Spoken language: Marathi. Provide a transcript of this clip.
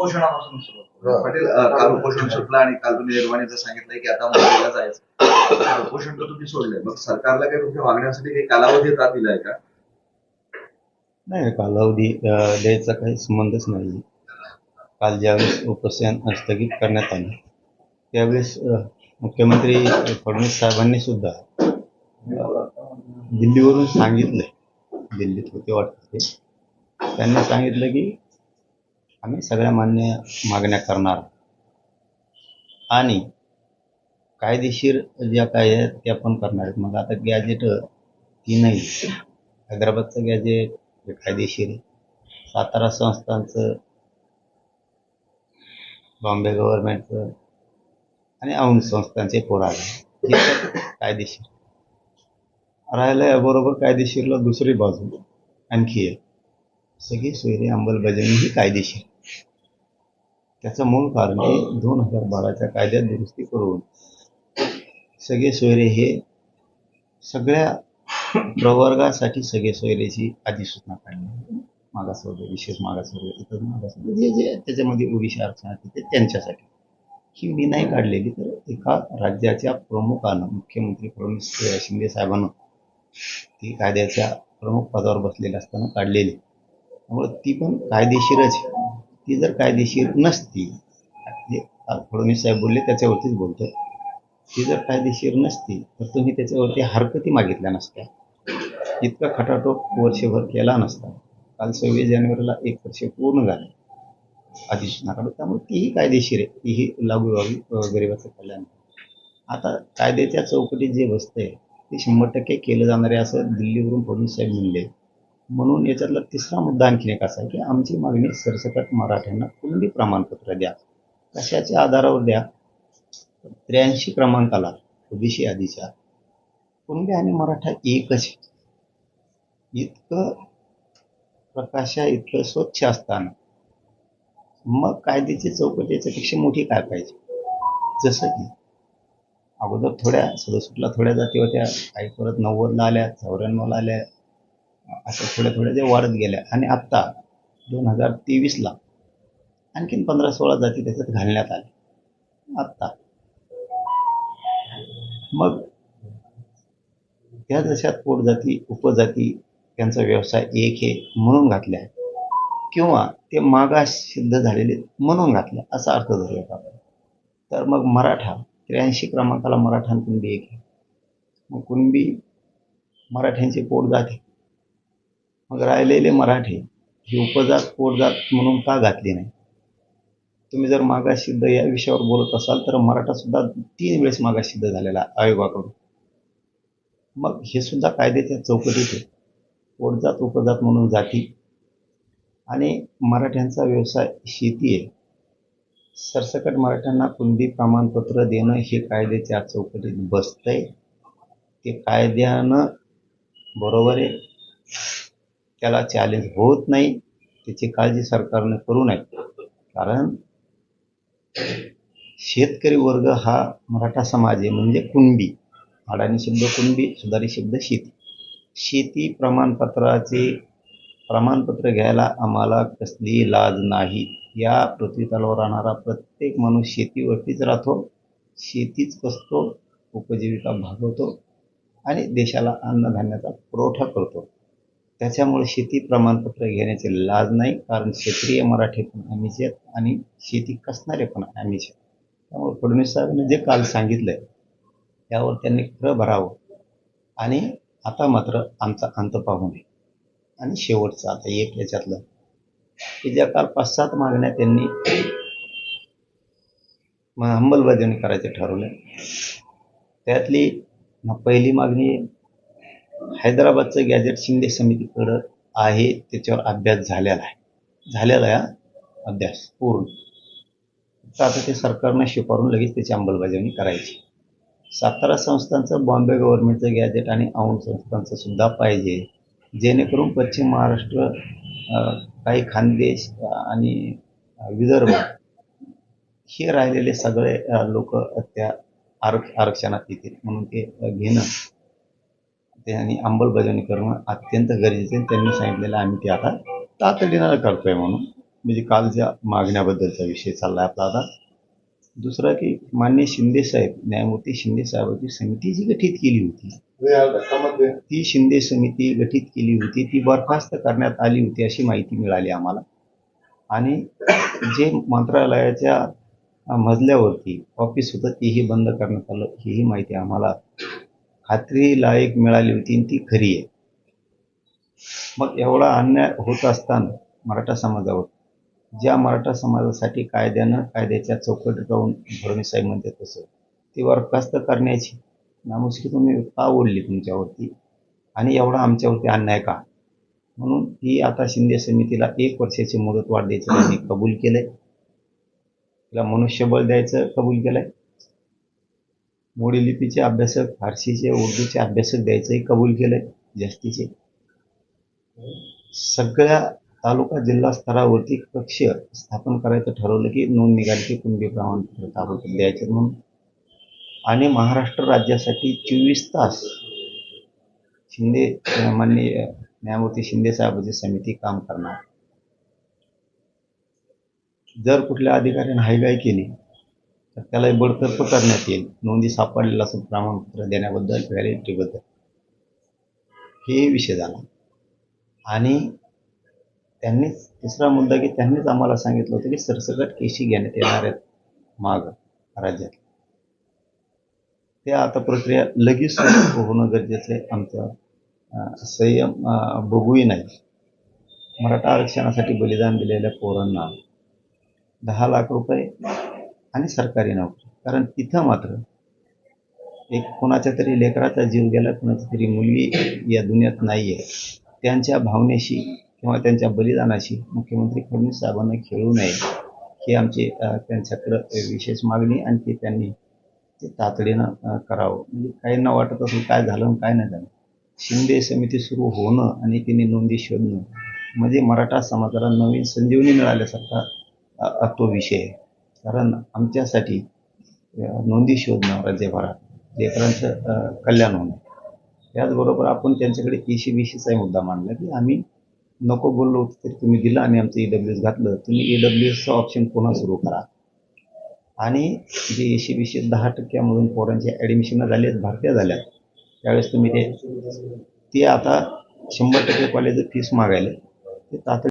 उपोषणापासून सुरुवात. पाटील काल उपोषण सुटलं आणि काल तुम्ही निर्वाणीचं सांगितलंय की आता मुंबईला जायचं तर उपोषण तर तुम्ही सोडलंय. मग सरकारला काही तुमच्या मागण्यासाठी काही कालावधी आता दिलाय का? नाही कालावधी द्यायचा काही संबंधच नाही. काल ज्यावेळेस उपोषण स्थगित करण्यात आलं त्यावेळेस मुख्यमंत्री फडणवीस साहेबांनी सुद्धा दिल्लीवरून सांगितलंय. दिल्लीत होते वाटतं ते. त्यांनी सांगितलं की आम्ही सगळ्या मान्य मागण्या करणार. आणि कायदेशीर ज्या काय आहेत त्या पण करणार आहेत. मग आता गॅजेट ती नाही हैदराबादचं गॅजेट हे कायदेशीर आहे. सातारा संस्थांचं बॉम्बे गव्हर्नमेंटचं आणि औंध संस्थांचे पुरावे हे कायदेशीर. राहिलं याबरोबर कायदेशीरला दुसरी बाजू आणखी आहे सगळी सोयरी अंमलबजावणी ही कायदेशीर. त्याचं मूळ कारण हे दोन हजार बाराच्या कायद्यात दुरुस्ती करून सगळे सोयरे हे सगळ्या प्रवर्गासाठी सगळे सोयरेची अधिसूचना काढली. मागासवर्ग विशेष मागासवर्ग इतर मागासवर्ग जे जे त्याच्यामध्ये ओडिशा आरक्षण आहे ते त्यांच्यासाठी. ही मी नाही काढलेली तर एका राज्याच्या प्रमुखानं मुख्यमंत्री फडणवीस शिंदे साहेबांना ती कायद्याच्या प्रमुख पदावर बसलेली असताना काढलेली. त्यामुळे ती पण कायदेशीरच आहे. ती जर कायदेशीर नसती जे फडणवीस साहेब बोलले त्याच्यावरतीच बोलतो ती जर कायदेशीर नसती तर तुम्ही त्याच्यावरती हरकती मागितल्या नसत्या. इतका खटाटोप वर्षभर केला नसता. काल सव्वीस जानेवारीला एक वर्ष पूर्ण झाले. अधिसूचना त्यामुळे तीही कायदेशीर आहे. तीही लागू व्हावी अं, गरिबाचं कल्याण. आता कायद्याच्या चौकटीत जे बसतंय ते शंभर टक्के केलं जाणार आहे असं दिल्लीवरून फडणवीस साहेब म्हणले. म्हणून याच्यातला तिसरा मुद्दा आणखीन एक असा आहे की आमची मागणी सरसकट मराठ्यांना कुणबी प्रमाणपत्र द्या. कशाच्या आधारावर द्या? त्र्याऐंशी क्रमांकाला ओबीसी आधीच्या. कुणबी आणि मराठा एकच. इतकं प्रकाशा इतकं स्वच्छ असताना. मग कायद्याची चौकट याच्यापेक्षा मोठी काय पाहिजे? जसं की अगोदर थोड्या सदसुटला थोड्या जाती होत्या. काही परत नव्वदला आल्या चौऱ्याण्णवला आल्या. असं थोड्या थोड्या ज्या वाढत गेल्या. आणि आत्ता दोन हजार तेवीसला आणखीन पंधरा सोळा जाती त्याच्यात घालण्यात आल्या. आत्ता. मग त्या जशात पोटजाती उपजाती त्यांचा व्यवसाय एक हे म्हणून घातल्या किंवा ते मागास सिद्ध झालेले म्हणून घातले असा अर्थ धरूयात आपण. तर मग मराठा त्र्याऐंशी क्रमांकाला मराठा कुणबी एक आहे. मग कुणबी मराठ्यांची पोटजात आहे. मग राहिलेले मराठे ही उपजात पोटजात म्हणून का घातली नाही? तुम्ही जर मागास सिद्ध या विषयावर बोलत असाल तर मराठा सुद्धा तीन वेळेस मागास सिद्ध झालेला आयोगाकडून. मग हे सुद्धा कायद्याच्या चौकटीत आहे. पोटजात उपजात म्हणून जाती. आणि मराठ्यांचा व्यवसाय शेती आहे. सरसकट मराठ्यांना कुणबी प्रमाणपत्र देणं हे कायद्याच्या चौकटीत बसतंय. ते कायद्यानं बरोबर आहे. त्याला चॅलेंज होत नाही त्याची काळजी सरकारने करू नये. कारण शेतकरी वर्ग हा मराठा समाज आहे म्हणजे कुणबी. अडाणी शब्द कुणबी सुधारित शब्द शेती. शेती प्रमाणपत्राचे प्रमाणपत्र घ्यायला आम्हाला कसली लाज नाही. या पृथ्वीतलावर राहणारा प्रत्येक माणूस शेतीवरतीच राहतो शेतीच कसतो उपजीविका भागवतो आणि देशाला अन्नधान्याचा पुरवठा करतो. त्याच्यामुळे शेती प्रमाणपत्र घेण्याची लाज नाही कारण क्षेत्रीय मराठी पण आम्हीच आहेत आणि शेती कसणारे पण आम्हीच आहेत. त्यामुळे फडणवीस साहेबांनी जे काल सांगितलंय त्यावर त्यांनी खरं भरावं. आणि आता मात्र आमचा अंत पाहू नये. आणि शेवटचं आता एक याच्यातलं की ज्या काल पाच सात मागण्या त्यांनी म- अंमलबजावणी करायचं ठरवलं त्यातली पहिली मागणी हैदराबादचं गॅजेट शिंदे समितीकडं आहे त्याच्यावर अभ्यास झालेला आहे. झालेला आहे अभ्यास पूर्ण. तर आता ते सरकारनं शिफारून लगेच त्याची अंमलबजावणी करायची. सातारा संस्थांचं बॉम्बे गव्हर्नमेंटचं गॅजेट आणि औंध संस्थांचं सुद्धा पाहिजे जेणेकरून पश्चिम महाराष्ट्र काही खानदेश आणि विदर्भ हे राहिलेले सगळे लोक त्या आरक्ष आरक्षणात येतील. म्हणून ते घेणं त्यांनी अंमलबजावणी करणं अत्यंत गरजेचं आहे. त्यांनी सांगितलेलं आम्ही ते आता तातडीनं करतोय म्हणून. म्हणजे कालच्या मागण्याबद्दलचा विषय चालला आपला आता. दुसरा की मान्य शिंदे साहेब न्यायमूर्ती शिंदे साहेबांची समिती जी गठीत केली होती ती शिंदे समिती गठीत केली होती ती बरखास्त करण्यात आली होती अशी माहिती मिळाली आम्हाला. आणि जे मंत्रालयाच्या मजल्यावरती ऑफिस होतं तेही बंद करण्यात आलं हीही माहिती आम्हाला खात्रीलायक मिळाली होती आणि ती खरी आहे. मग एवढा अन्याय होत असताना मराठा समाजावर ज्या मराठा समाजासाठी कायद्यानं कायद्याच्या चौकटीत राहून फडणवीस साहेब म्हणते तसं ती बरखास्त करण्याची नामुष्की तुम्ही का ओढली तुमच्यावरती? आणि एवढा आमच्यावरती अन्याय का? म्हणून ही आता शिंदे समितीला एक वर्षाची मुदत वाढ द्यायचं त्यांनी कबूल केलंय. तिला मनुष्यबळ द्यायचं कबूल केलंय. मोडी लिपीचे अभ्यासक फारसीचे उर्दूचे अभ्यासक द्यायचंही कबूल केलंय जास्तीचे. सगळ्या तालुका जिल्हा स्तरावरती कक्ष स्थापन करायचं ठरवलं की नोंद निघाली की कुणबी प्रमाणपत्र तालुक्यात द्यायचं म्हणून. आणि महाराष्ट्र राज्यासाठी चोवीस तास शिंदे माननीय न्यायमूर्ती शिंदे साहेबांची समिती काम करणार. जर कुठल्या अधिकाऱ्याने हायगाय केली तर त्याला बडतर्फ करण्यात येईल. नोंदी सापडलेलं असं प्रमाणपत्र देण्याबद्दल व्हॅलिडिटीबद्दल हे विषय झाला. आणि त्यांनीच तिसरा मुद्दा की त्यांनीच आम्हाला सांगितलं होतं की सरसकट केशी घेण्यात येणार आहेत माग राज्यात. त्या आता प्रक्रिया लगेच होणं गरजेचं आहे. आमचं संयम बघूही नाही. मराठा आरक्षणासाठी बलिदान दिलेल्या पोरांना दहा लाख रुपये आणि सरकारी नोकरी. कारण तिथं मात्र एक कोणाच्या तरी लेकराचा जीव गेला कोणाची तरी मुलगी या दुनियात नाही आहे त्यांच्या भावनेशी किंवा त्यांच्या बलिदानाशी मुख्यमंत्री फडणवीस साहेबांना खेळू नये ही आमची त्यांच्याकडं विशेष मागणी आणि ती त्यांनी ते तातडीनं करावं. म्हणजे काहींना वाटत असेल काय झालं काय नाही झालं. शिंदे समिती सुरू होणं आणि तिने नोंदी शोधणं म्हणजे मराठा समाजाला नवीन संजीवनी मिळाल्यासारखा तो विषय आहे. कारण आमच्यासाठी नोंदी शोधणं म्हणजे राज्यभरात लेकरांचं कल्याण होणं. त्याचबरोबर आपण त्यांच्याकडे एशी बीशीचाही मुद्दा मांडला की आम्ही नको बोललो होतो तरी तुम्ही दिलं आणि आमचं ई डब्ल्यू एस घातलं तुम्ही ईडब्ल्यू एसचं ऑप्शन पुन्हा सुरू करा. आणि जे एशी बीशी दहा टक्क्यामधून पोरांच्या ॲडमिशनं झाले आहेत भारतीय झाल्यात. त्यावेळेस तुम्ही ते ते आता शंभर टक्के कॉलेज फीस मागायला ते तातडीनं